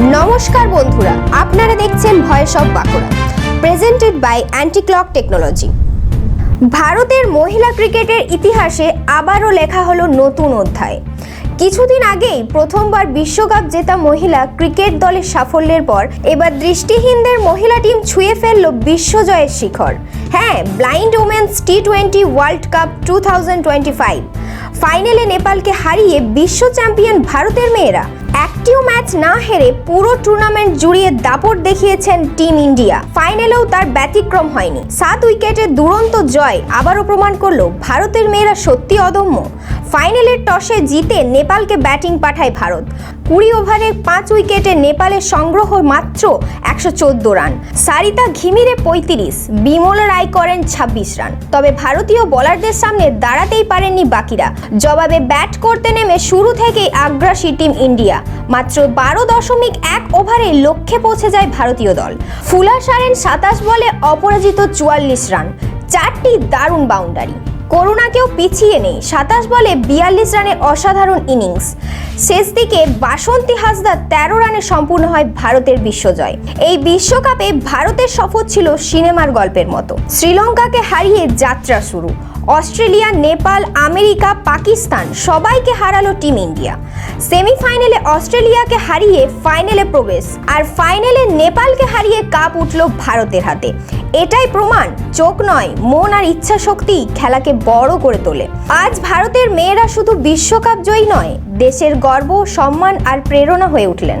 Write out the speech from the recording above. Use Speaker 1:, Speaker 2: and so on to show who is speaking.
Speaker 1: নমস্কার বন্ধুরা, আপনারা দেখছেন voice of Bankura presented by Anticlock Technology ভারতের মহিলা ক্রিকেটের ইতিহাসে আবারও লেখা হলো নতুন অধ্যায়। কিছুদিন আগেই প্রথমবার বিশ্বকাপ জেতা মহিলা ক্রিকেট দলের সাফল্যের পর এবার দৃষ্টিহীনদের মহিলা টিম ছুঁয়ে ফেলল বিশ্বজয়ের শিখর। হ্যাঁ blind women's T twenty world cup two ফাইনালে নেপালকে হারিয়ে বিশ্ব চ্যাম্পিয়ন ভারতের মেয়েরা। একটিও ম্যাচ না হেরে পুরো টুর্নামেন্ট জুড়িয়ে দাপট দেখিয়েছেন টিম ইন্ডিয়া। ফাইনালেও তার ব্যতিক্রম হয়নি। সাত উইকেটের দুরন্ত জয় আবারও প্রমাণ করল ভারতের মেয়েরা সত্যি অদম্য। ফাইনালের টসে জিতে নেপালকে ব্যাটিং পাঠায় ভারত। কুড়ি ওভারে পাঁচ উইকেটে নেপালের সংগ্রহ মাত্র একশো চোদ্দ রান। সারিতা ঘিমিরে পঁয়ত্রিশ বিমল রায় করেন ছাব্বিশ রান। তবে ভারতীয় বোলারদের সামনে দাঁড়াতেই পারেননি বাকিরা। জবাবে ব্যাট করতে নেমে শুরু থেকেই আগ্রাসী টিম ইন্ডিয়া। মাত্র বারো দশমিক এক ওভারে লক্ষ্যে পৌঁছে যায় ভারতীয় দল। ফুলা সারেন সাতাশ বলে অপরাজিত চুয়াল্লিশ রান। চারটি দারুণ বাউন্ডারি। করুণাকেও পিছিয়ে নেই। সাতাশ বলে বিয়াল্লিশ রানের অসাধারণ ইনিংস। শেষ দিকে বাসন্তী হাসদার তেরো রানে সম্পূর্ণ হয় ভারতের বিশ্বজয়। এই বিশ্বকাপে ভারতের সফর ছিল সিনেমার গল্পের মতো। শ্রীলঙ্কাকে হারিয়ে যাত্রা শুরু। অস্ট্রেলিয়া, নেপাল, আমেরিকা, পাকিস্তান সবাইকে হারালো টিম ইন্ডিয়া। সেমিফাইনালে অস্ট্রেলিয়াকে হারিয়ে ফাইনালে প্রবেশ, আর ফাইনালে নেপালকে হারিয়ে কাপ উঠল ভারতের হাতে। এটাই প্রমাণ, চোখ নয়, মন আর ইচ্ছা শক্তি খেলাকে বড় করে তোলে। আজ ভারতের মেয়েরা শুধু বিশ্বকাপ জয়ী নয়, দেশের গর্ব, সম্মান আর প্রেরণা হয়ে উঠলেন।